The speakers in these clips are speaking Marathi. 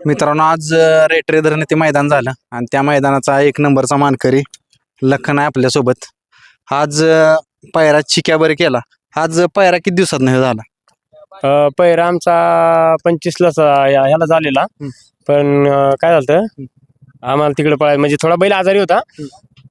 मित्रांनो आज रेटरे धरण ते मैदान झालं आणि त्या मैदानाचा एक नंबरचा मानकरी लखन आहे आपल्यासोबत. आज पायरा चिक्या बरं केला. आज पायरा किती दिवसात नाही झाला? अ, पहिरा आमचा पंचवीसलाच ह्याला झालेला. पण काय झालं आम्हाला तिकडे पळाय म्हणजे थोडा बैल आजारी होता.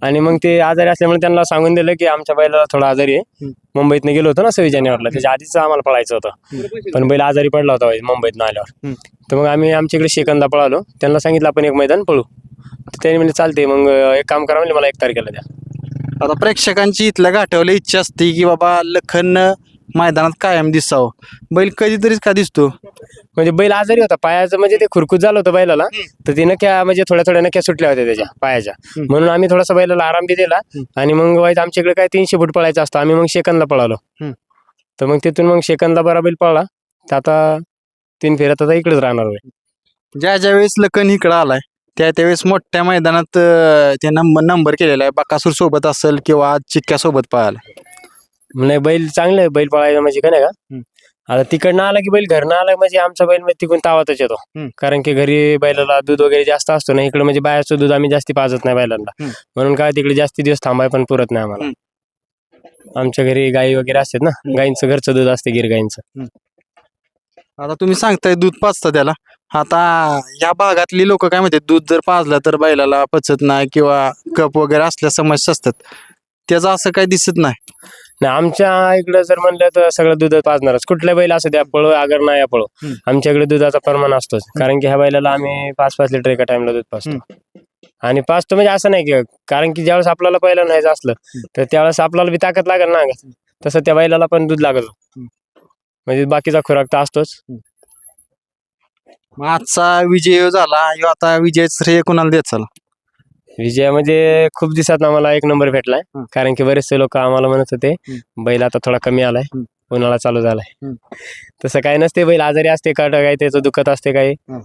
आणि मग ते आजारी असल्यामुळे त्यांना सांगून दिलं की आमच्या बैलाला थोडा आजारी आहे. मुंबईतनं गेलो होतो ना सव्वीस जानेवारीला. त्याच्या आधीच आम्हाला पळायचं होतं. पण बैल आजारी पडला होता मुंबईतनं आल्यावर. तर मग आम्ही आमच्याकडे शेकंदा पळालो. त्यांना सांगितलं आपण एक मैदान पळू. तर त्यांनी म्हणजे चालते मग एक काम करा म्हणजे मला एक तारखेला द्या. आता प्रेक्षकांची इथल्या गाठवली इच्छा असते की बाबा लखन मैदानात कायम दिसावं. बैल कधीतरीच का दिसतो? म्हणजे बैल आजारी होता पायाचं म्हणजे ते खुरकूत झालं होतं बैलाला. तर ती नक्या म्हणजे थोड्या थोड्या नक्या सुटल्या होत्या त्याच्या पायाच्या. म्हणून आम्ही थोडासा बैलाला आराम बी दिला. आणि मग वाईट आमच्याकडे काय तीनशे फूट पळायचं असतं आम्ही मग शेकंदला पळालो. तर मग तिथून मग शेकंदला बरा बैल पळला. तर आता तीन फेऱ्यात आता इकडेच राहणार होय ज्या ज्या वेळेस लखन इकडं आलाय त्या त्यावेळेस मोठ्या मैदानात अं, ते नंबर नंबर केलेला आहे बकासूर सोबत असेल किंवा आज चिक्क्या सोबत पळाला. नाही बैल चांगलं आहे बैल पळायला म्हणजे का नाही. का? आता तिकडनं आला की बैल घरनं आला म्हणजे आमचा बैल म्हणजे तिकडून तावातच येतो. हम्म. कारण की घरी बैलाला दूध वगैरे जास्त असतो ना इकडे म्हणजे बाहेरचं दूध आम्ही जास्ती पाजत नाही बैलांना. हम्म. म्हणून काय तिकडे जास्ती दिवस थांबाय पण पुरत नाही आम्हाला. आमच्या घरी गाई वगैरे असतात ना गाईंचं घरचं दूध असते गिर गाईंचं आता तुम्ही सांगताय दूध पाजता त्याला. आता या भागातली लोक काय म्हणतात दूध जर पाजलं तर बैलाला पचत नाही किंवा कप वगैरे असल्या समस्या असतात. त्याचं असं काही दिसत नाही. नाही आमच्या इकडं जर म्हणलं तर सगळं दूध पाजणारच. कुठल्या बैल असं द्या पळो अगर नाही पळो. हम्म. आमच्याकडे दुधाचा प्रमाण असतोच. कारण की ह्या बैलाला आम्ही पाच पाच लिटर एका टाइमला दूध पाजतो. आणि पाचतो म्हणजे असं नाही की कारण की ज्यावेळेस आपल्याला पहिलं न्यायचं असलं तर त्यावेळेस आपल्याला बी ताकद लागेल ना अंगात. तसं त्या बैलाला पण दूध लागत हम्म. म्हणजे बाकीचा खुराक तर असतोच. मग आजचा विजय झाला. ह्यो आता विजय श्रेय कोणाला देत चला? विजय म्हणजे खूप दिवसात आम्हाला एक नंबर भेटलाय. हं. कारण की बरेचसे लोक आम्हाला म्हणत होते बैल आता थोडा कमी आलाय हं. उन्हाळा चालू झालाय. हं. तसं काय नसते बैल आजारी असते का काय त्याचं दुखत असते काही. हं.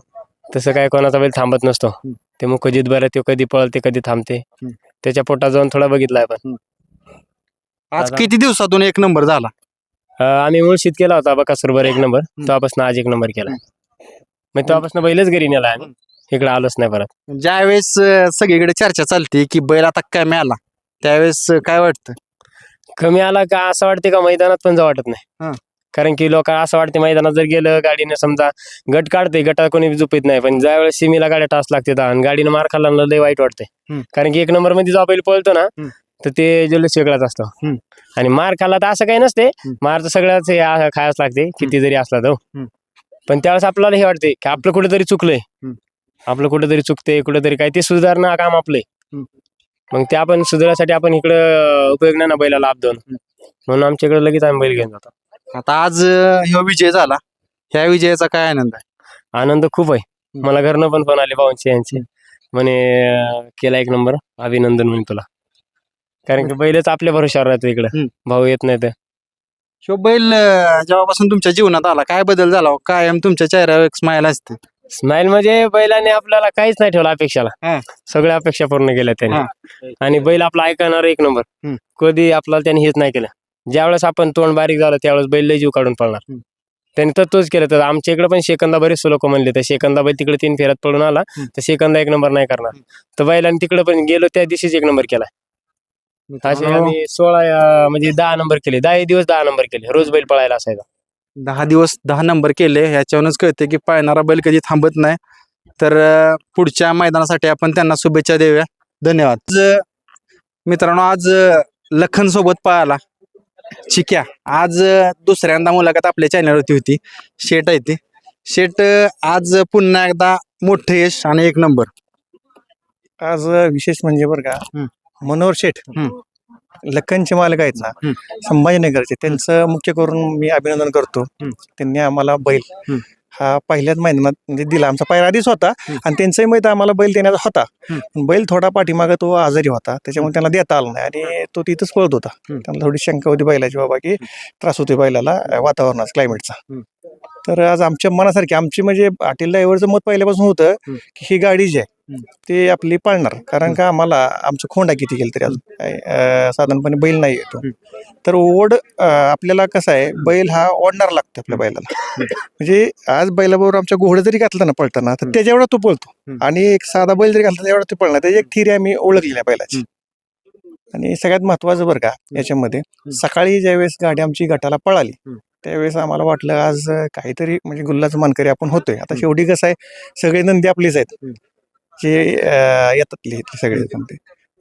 तसं काय कोणाचा बैल थांबत नसतो. हं. ते मग कधीत बरं ते कधी पळते कधी थांबते. हं. त्याच्या पोटात जाऊन थोडा बघितलाय पण. आज दादा. किती दिवसातून एक नंबर झाला? अं, आम्ही मुळशीत केला होता बकासूर बरं एक नंबर. तेव्हापासून आज एक नंबर केला. मग तेव्हापासून बैलच घरी नेला आम्ही. इकडे आलोच नाही परत ज्या वेळेस सगळीकडे चर्चा चालते की बैल आता काय मिळाला त्यावेळेस अं, काय वाटतं कमी आला का असं वाटते का मैदानात पण जाऊ वाटत हं. नाही कारण की लोक असं वाटते मैदानात जर गेलं गाडीने समजा गट काढते गटात कोणी झोपत नाही पण ज्या वेळेस सीमेला गाड्या टास लागते आणि गाडीनं मार खाल्ला ना लय वाईट वाटते. कारण की एक नंबरमध्ये जो बैल पळतो ना. तर ते जल्लोष वेगळाच असतो. आणि मार खाल्ला तर असं काही नसते. मार तर सगळ्याच हे आ- लागते किती जरी असला तो. पण त्यावेळेस आपल्याला हे वाटते की आपलं कुठेतरी चुकलंय. आपलं कुठेतरी चुकते कुठेतरी काय ते सुधारणा काम आपले. मग ते आपण सुधारासाठी आपण इकडं उपयोग नाही ना बैलाला लाभ देऊन म्हणून आमच्या इकडे लगेच आम्ही बैल घेऊन जातो. आता आज ह्यो विजय झाला. ह्या विजयाचा काय आनंद आहे? आनंद खूप आहे. मला घरनं पण फोन आले भाऊंचे यांचे. म्हणे अं, केला एक नंबर अभिनंदन म्हणे तुला. कारण की बैलच आपल्या भरोशावर राहतो इकडं. हम्म. भाऊ येत नाही तर. ह्यो बैल अं, जेव्हापासून तुमच्या जीवनात आला काय बदल झाला हो? कायम तुमच्या चेहऱ्यावर एक स्माईल असते. स्माइल म्हणजे बैलाने आपल्याला काहीच नाही ठेवलं अपेक्षाला. हा. सगळ्या अपेक्षा पूर्ण केल्या त्याने. आणि बैल आपला ऐकणार एक नंबर. हम्म. कधी आपल्याला त्याने हेच नाही केलं. ज्यावेळेस आपण तोंड बारीक झालं त्यावेळेस बैल लय जीव काढून पळणार. हम्म. त्यांनी तर तोच केलं. तर आमच्या इकडे पण शेकंदा बरेच लोक म्हणले तर शेकंदा बैल तिकडे तीन फेऱ्यात पळून आला हम्म. तर शेकंदा एक नंबर नाही करणार. तर बैलाने तिकडे पण गेलो त्या दिवशीच एक नंबर केला. असे आम्ही सोळा अं, म्हणजे दहा नंबर केले. दहा दिवस दहा नंबर केले रोज बैल पळायला असायचा. दहा दिवस दहा नंबर केले. ह्याच्यावरूनच कळते की पाळणारा बैल कधी थांबत नाही. तर पुढच्या मैदानासाठी आपण त्यांना शुभेच्छा देऊया. धन्यवाद. मित्रांनो आज लखन सोबत पळाला. चिक्या आज दुसऱ्यांदा मुलाखत आपल्या चॅनलवरती होती. शेट आहे ती. शेट आज पुन्हा एकदा मोठं यश आणि एक नंबर. आज विशेष म्हणजे बरं का. मनोहर शेठ. लखनचे मालक आहेत ना. संभाजीनगरचे त्यांचं मुख्य करून मी अभिनंदन करतो. त्यांनी आम्हाला बैल हं. पहिल्याच मैदानात म्हणजे दिला आमचा पहिला आधीच होता. आणि त्यांचाही मैदान आम्हाला बैल देण्याचा होता बैल थोडा पाठीमागे तो आजारी होता त्याच्यामुळे त्यांना देता आला नाही आणि तो तिथंच पळत होता. त्यांना थोडी शंका होती बैलाची बाबा की त्रास होते बैलाला वातावरणाचा क्लायमेटचा. तर आज आमच्या मनासारखी आमची म्हणजे पाटील ड्रायव्हरचं मत पहिल्यापासून होतं. की ही गाडी जी आहे ते आपली पाळणार. कारण का आम्हाला आमचं खोंडा किती गेलं तरी अजून. काय, अं, साधारणपणे बैल नाही येतो. तर ओढ अं, आपल्याला कसं आहे बैल हा ओढणार लागतो आपल्या बैलाला. म्हणजे आज बैलाबरोबर आमच्या घोडं जरी घातलं ना पळताना तर त्याच्या एवढा तो पळतो. हम्म. आणि एक साधा बैल जरी घातला एवढा तो पळणार. त्याची एक थिरी आम्ही ओळखलेली आहे बैलाची. आणि सगळ्यात महत्वाचं बरं का याच्यामध्ये सकाळी ज्यावेळेस गाडी आमची गटाला पळाली हम्म. त्यावेळेस आम्हाला वाटलं आज अं, काहीतरी म्हणजे गुल्लाचं मानकरी आपण होतोय. आता शेवटी कसं आहे सगळे नंदी आपलीच आहेत. हम्म. अं, येतात इथले सगळे नंदी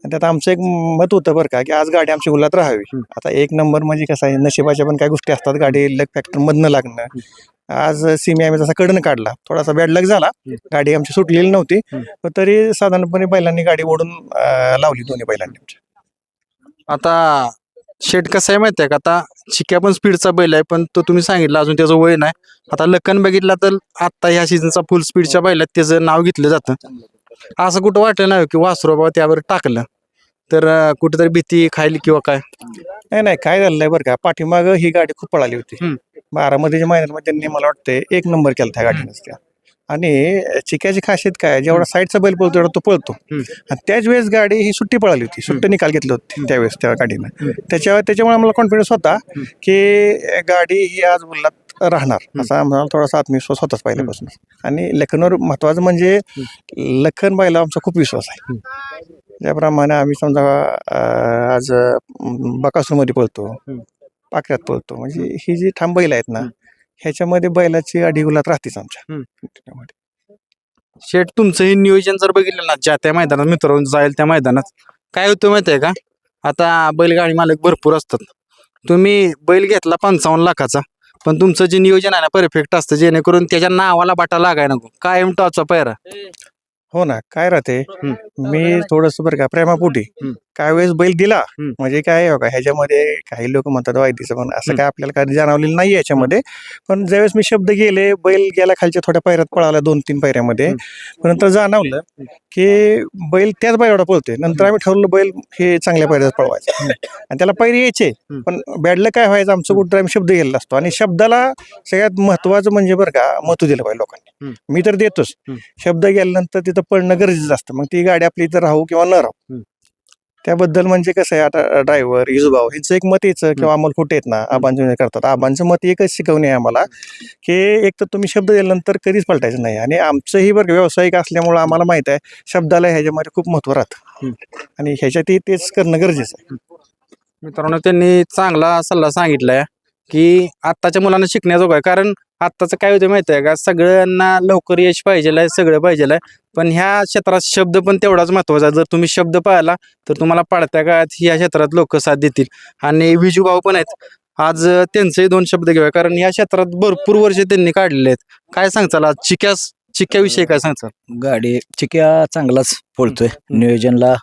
आणि त्यात आमचं एक मत होतं बरं का की आज गाडी आमची गुल्लात राहावी. आता एक नंबर म्हणजे कसं आहे नशिबाच्या पण काही गोष्टी असतात गाडी लग फॅक्टर मधनं लागणं. आज सिमी आम्ही जसा कडनं काढला थोडासा बॅड लक झाला. गाडी आमची सुटलेली नव्हती. तरी साधारणपणे बैलांनी गाडी ओढून लावली दोन्ही बैलांनी आमच्या आता शेट कसं आहे माहिती आहे का? आता चिक्या पण स्पीडचा बैल आहे पण तो तुम्ही सांगितलं अजून त्याचं वय नाही. आता लखन बघितला तर आता ह्या सीझनचा फुल स्पीडच्या बैलात त्याचं नाव घेतलं जातं. असं कुठं वाटलं नाही की वासरू बाबा त्यावर टाकलं. तर कुठेतरी भीती खायली किंवा काय? नाही नाही काय झालंय बरं का. पाठीमाग ही गाडी खूप पळाली होती. बारामतीच्या महिन्यामध्ये त्यांनी मला वाटतं एक नंबर केला त्या गाडीनं त्या. आणि चिक्याची खासियत काय? जेवढा साईडचा बैल पळतो तेवढा तो पळतो. आणि त्याच वेळेस गाडी ही सुट्टी पळाली होती. सुट्टी निकाल घेतलं होती त्यावेळेस त्या गाडीनं. त्याच्यावर त्याच्यामुळे आम्हाला कॉन्फिडन्स होता की गाडी ही आज बोललात राहणार. असा आम्हाला थोडासा आत्मविश्वास होताच पहिल्यापासून. आणि लखनवर महत्वाचं म्हणजे लखन बायला आमचा खूप विश्वास आहे. त्याप्रमाणे आम्ही समजा आज बकासूरमध्ये पळतो पाकऱ्यात पळतो म्हणजे ही जी ठाम बैल आहेत ना ह्याच्यामध्ये बैलाची अडीगुलात राहतेच आमच्या. त्याच्यामध्ये. शेट तुमचं हे नियोजन जर बघितलं ना ज्या त्या मैदानात मित्रांनो जाईल त्या मैदानात काय होतं माहिती आहे का? आता बैलगाडी मालक भरपूर असतात. तुम्ही बैल घेतला पंचावन्न लाखाचा पण तुमचं जे नियोजन आहे ना परफेक्ट असतं जेणेकरून त्याच्या नावाला बाटा लागाय नको. कायम टॉचा पैरा हो ना काय राहते मी थोडस बरं का प्रेमापोटी. हम्म. काय वेळेस बैल दिला? हम्म. म्हणजे काय आहे बघा ह्याच्यामध्ये काही लोक म्हणतात वायदीचं पण असं हम्म. काय आपल्याला काही जाणवलेलं नाही याच्यामध्ये पण ज्यावेळेस मी शब्द गेले बैल गेला खालच्या थोड्या पायऱ्यात पळाला दोन तीन पायऱ्यामध्ये पण नंतर जाणवलं की बैल त्याच बैलावर पळतोय. नंतर आम्ही ठरवलं बैल हे चांगल्या पायऱ्यात पळवायचं. आणि त्याला पैरे यायचे. पण बॅडला काय व्हायचं आमचं कुठं आम्ही शब्द गेलेला असतो. आणि शब्दाला सगळ्यात महत्वाचं म्हणजे बरं का महत्त्व दिलं पाहिजे लोकांनी. मी तर देतोच. हम्म. शब्द गेल्यानंतर तिथं पळणं गरजेचं असतं. मग ती गाडी आपली इथं राहू किंवा न राहू. हम्म. त्याबद्दल म्हणजे कसं आहे आता ड्रायव्हर इजुभाऊ यांचं एक मत यायचं किंवा अमोल खोटे आहेत ना आबांचे करतात. आबांचं मत एकच शिकवणे आहे आम्हाला की एक तर तुम्ही शब्द दिल्यानंतर कधीच पलटायचं नाही. आणि आमचंही बरं व्यावसायिक असल्यामुळं आम्हाला माहीत आहे शब्दाला ह्याच्यामध्ये खूप महत्त्व राहतं. आणि ह्याच्यातही तेच करणं गरजेचं आहे. मित्रांनो त्यांनी चांगला सल्ला सांगितलाय. की आत्ताच्या मुलांना शिकण्याजोगं आहे. कारण आत्ताचं काय होतं माहिती आहे का? सगळ्यांना लवकर यश पाहिजे आहे सगळं पाहिजे आहे. पण ह्या क्षेत्रात शब्द पण तेवढाच महत्त्वाचा आहे. जर तुम्ही शब्द पाहिला तर तुम्हाला पडत्या काळात ह्या क्षेत्रात लोक साथ देतील. आणि विजू भाऊ पण आहेत. आज त्यांचेही दोन शब्द घेऊया. कारण ह्या क्षेत्रात भरपूर वर्ष त्यांनी काढलेले आहेत. काय सांगचाल आज? चिक्यास चिक्याविषयी काय सांगचाल? गाडी चिक्या चांगलाच पळतोय नियोजनला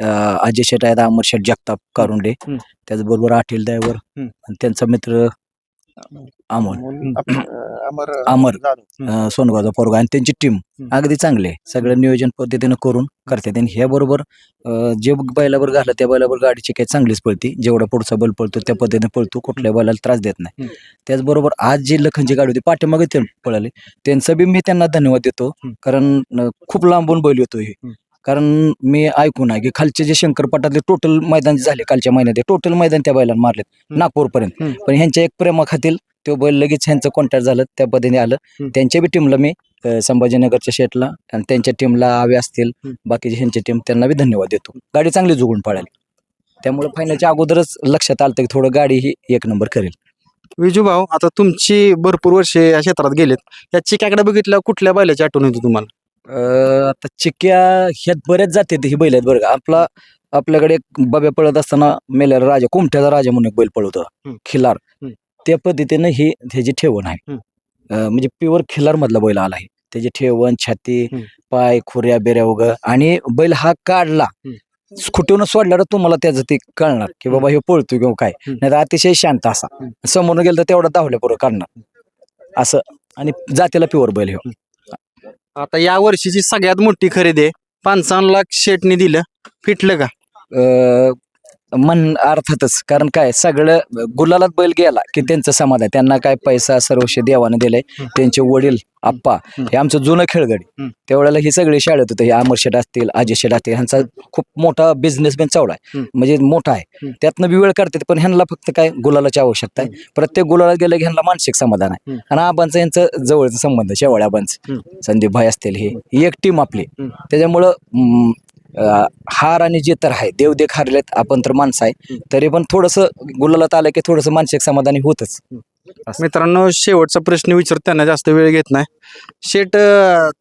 अं, अजय शेट आहेत अमर शेट जगताप कारुंडे हम्म. त्याचबरोबर अठील ड्रायव्हर हम्म. आणि त्यांचा मित्र अमोल अं, अमर अमर. जाधव. अं, सोनगावचा पोरगा आणि त्यांची टीम हम्म. अगदी चांगली आहे सगळं नियोजन पद्धतीनं करून करतात आणि ह्या बरोबर जे बैलावर घालं त्या बैलावर गाडी चिकाय चांगलीच पळती जेवढा पुढचा बैल पळतो त्या पद्धतीने पळतो कुठल्या बैलाला त्रास देत नाही हम्म. त्याचबरोबर आज जी लखनची गाडी होती पाठीमागे ते पळाले त्यांचं बी मी त्यांना धन्यवाद देतो हम्म. कारण अं, खूप लांबून बैल येतो हे हम्म. कारण मी ऐकून आहे की खालचे जे शंकरपाटातले टोटल मैदान जे झाले कालच्या महिन्यात टोटल मैदान त्या बैलांना मारलेत. नागपूरपर्यंत. पण ह्यांच्या एक प्रेमाखातील तो बैल लगेच ह्यांचं कॉन्टॅक्ट झालं त्या पद्धतीने आलं. त्यांच्या बी टीमला मी संभाजीनगरच्या शेटला आणि त्यांच्या टीमला आवे असतील. बाकीचे ह्यांची टीम त्यांना बी धन्यवाद देतो गाडी चांगली जुगून पळाली त्यामुळे फायनलच्या अगोदरच लक्षात आलं की थोडं गाडी ही एक नंबर करेल विजू भाऊ आता तुमची भरपूर वर्षे या क्षेत्रात गेलेत या चिक्याकडे बघितल्या कुठल्या बैलाची आठवण येते तुम्हाला आता चिक्क्या ह्यात बऱ्याच जाते ही बैल आहेत बरं का. आपला आपल्याकडे एक बब्या पळत असताना मेलेला राजा कुमठ्याचा राजा म्हणून एक बैल पळत होता. हम्म. खिलार. हम्म. त्या पद्धतीनं ही ह्याची ठेवण आहे. हम्म. अं, म्हणजे प्युअर खिलार मधला बैल आला आहे. त्याची ठेवण छाती हम्म. पाय खुऱ्या बेऱ्या वगैरे आणि बैल हा काढला. खुटून सोडल्यावर तुम्हाला त्याचं ते कळणार की बाबा हे पळतोय किंवा काय. हम्म. नाही अतिशय शांत असा. समोरून गेलं तर तेवढा धावल्या बरोबर काढणार असं. आणि जातीला प्युअर बैल हे. आता या वर्षीची सगळ्यात मोठी खरेदी आहे. पंचावन्न लाख शेटने दिलं. फिटलं का? अं, मन अर्थातच. कारण काय सगळं गुलालात बैल गेला की त्यांचं समाधान त्यांना काय पैसा सर्वस्व देवाने दिलंय. त्यांचे वडील आप्पा हे आमचं जुनं खेळगडी. त्यावेळेला हे सगळे शाळेत होते. हे अमर शेट असतील अजय शेट असतील ह्यांचा खूप मोठा बिझनेसमॅन चावला आहे. म्हणजे मोठा आहे. त्यातनं बी वेळ करतात पण ह्यांना फक्त काय गुलालाची आवश्यकता आहे. प्रत्येक गुलाला गेलं की ह्यांना मानसिक समाधान आहे. आणि आबांचं यांचं जवळचं संबंध शेवाळ्या आबांचं. संदीप भाई असतील हे. ही एक टीम आपली. त्याच्यामुळं हार आणि जे तर आहे देव देख हारलेत आपण तर माणसं आहे. तरी पण थोडंसं गुलालात आलं की थोडंसं मानसिक समाधानी होतच. मित्रांनो शेवटचा प्रश्न विचार त्यांना जास्त वेळ घेत नाही. शेट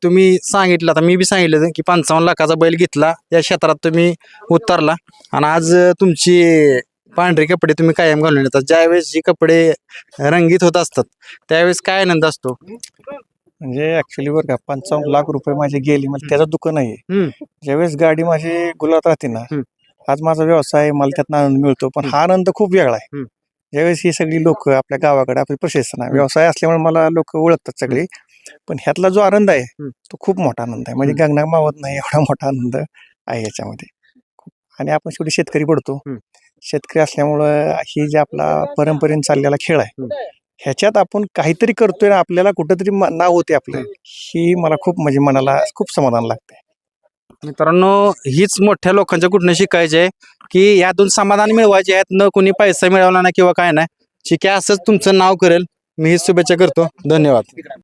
तुम्ही सांगितलं आता मी बी सांगितलं की पंचावन्न लाखाचा बैल घेतला या क्षेत्रात तुम्ही उतरला. आणि आज तुमची पांढरे कपडे तुम्ही कायम घालून येतात. ज्यावेळेस जे कपडे रंगीत होत असतात त्यावेळेस काय आनंद असतो? म्हणजे ऍक्च्युली बरं का पंचावन्न लाख रुपये माझे गेले मला त्याचं दुःख नाही हम्म. ज्यावेळेस गाडी माझी गुलात राहते ना. आज माझा व्यवसाय आहे, मला त्यातनं आनंद मिळतो पण हा आनंद खूप वेगळा आहे. हम्म. ज्यावेळेस ही सगळी लोक आपल्या गावाकडे आपले प्रशस्त आहे व्यवसाय असल्यामुळे मला लोक ओळखतात सगळे पण ह्यातला जो आनंद आहे. तो खूप मोठा आनंद आहे म्हणजे गंगा मावत नाही एवढा मोठा आनंद आहे याच्यामध्ये. आणि आपण शेवटी शेतकरी पडतो. शेतकरी असल्यामुळं ही जे आपला परंपरेने चाललेला खेळ आहे. ह्याच्यात आपण काहीतरी करतोय आपल्याला कुठंतरी म- नाव होते आपलं ही मला खूप म्हणजे मनाला खूप समाधान लागते मित्रांनो हीच मोठ्या लोकांच्या कुठनं शिकायचे आहे की यातून समाधान मिळवायचे आहेत. न कोणी पैसा मिळवला नाही किंवा काय नाही. शिक्या असंच तुमचं नाव करेल. मी ही शुभेच्छा करतो. धन्यवाद.